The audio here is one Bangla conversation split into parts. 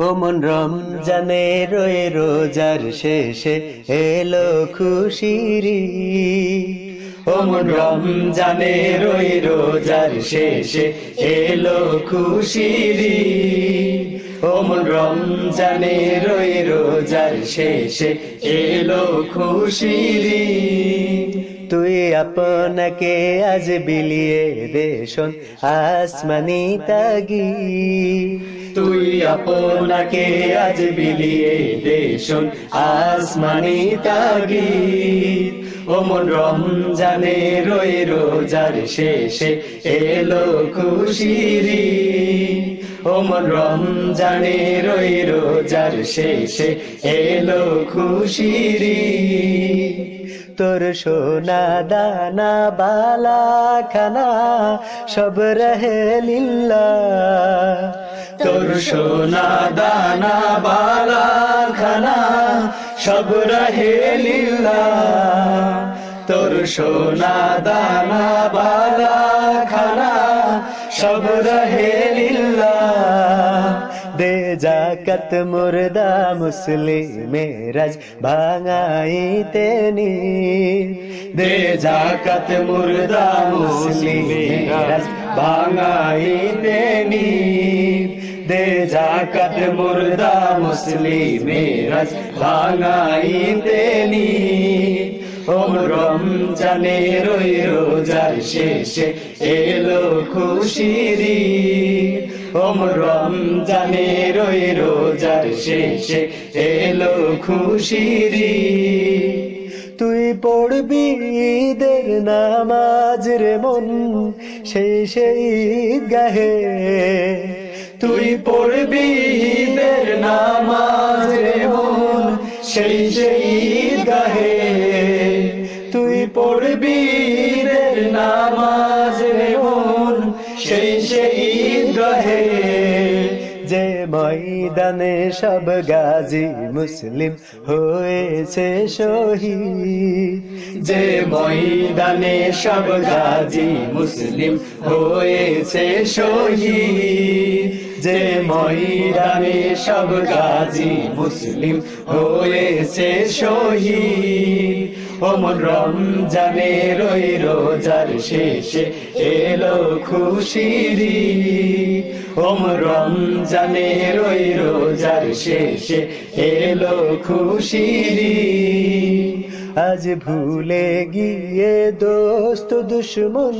ও মন রমজানে রয়ে রোজার শেষে এলো খুশিরি ও মন রমজানে রয়ে রোজার শেষে এলো খুশিরি ও মন রমজানে রয়ে রোজার শেষে এলো খুশিরি তুই আপনাকে আজ বিলিয়ে দেশন আসমানি তাগি। তুই আপনাকে আজ বিলিয়ে দেশন আসমানি তাগি। ও মন রমজানে রই রোজার শেষে এলো খুশিরি ও মন রমজানে রই রোজার শেষে এলো খুশিরি তোর সোনা দানা বালা খানা সব রহে লীলা। তোর সোনা দানা বালা খানা সব রহে লীলা। তোর সোনা দানা বালা খানা সব রহে লীলা। দে জাকত মুর্দা মুসলিমে রাজ ভাঙাইতে নি। দে জাকত মুর্দা মুসলিমে রাজ ভাঙাইতে নি। দে জাকত মুর্দা মুসলিমে রাজ ভাঙাইতে নি। ওম রমজানে রই রোজার শেষে এলো খুশিরি ওম রমজানে রই রোজার শেষে এলো খুশিরি তুই পড়বি ঈদের নামাজ রে মন সেই সেই গাহে তুই পড়বি ঈদের নামাজ রে মন সেই সেই গাহে তুই পড়বি ঈদের নামাজ রে মন সেই সেই গাহে যে ময়দানে সব গাজী মুসলিম হয়েছে শহীদ। যে ময়দানে সব গাজী মুসলিম হয়েছে শহীদ। যে ময়দানে সব গাজী মুসলিম হয়েছে শহীদ। ওমন রমজানে রই রোজার শেষে এলো খুশিরি ওম রমজানে রই রোজার শেষে এলো খুশিরি আজ ভুলে গিয়ে দোস্ত দুশ্মন,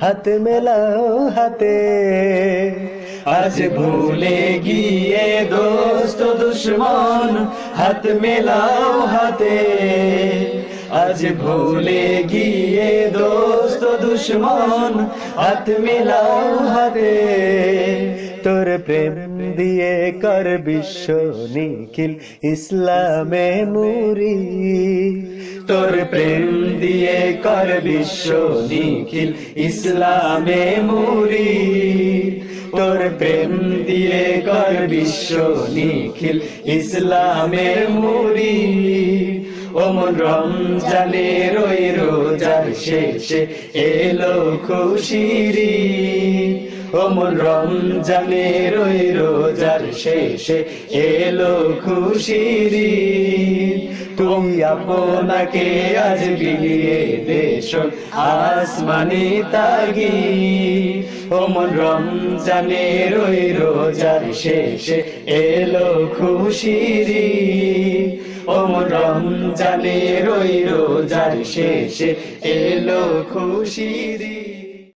হাত মেলাও হাতে। আজ ভুলে গিয়ে দোস্ত দুশ্মন, হাত মেলাও হাতে। আজ ভুলে গিয়ে দোস্ত দুশ্মন, হাত মেলাও হাতে। তোর প্রেম দিয়ে কর বিশ্ব নিখিল ইসলামে মুরি। তোর প্রেম দিয়ে কর বিশ্ব নিখিল ইসলামে মুরি। তোর প্রেম দিয়ে কর বিশ্ব নিখিল ইসলামে মুরি ওমন রমজানে রই রোজার শেষে এলো খুশিরি ওমন রমজানে রই রোজার শেষে এলো খুশিরি তুমি আপনাকে আজ বিলিয়ে দেশ আসমানি তাগি। ওমন রমজানে রই রোজার শেষে এলো খুশিরি ওমন রমজানে রই রোজার শেষে এলো খুশিরি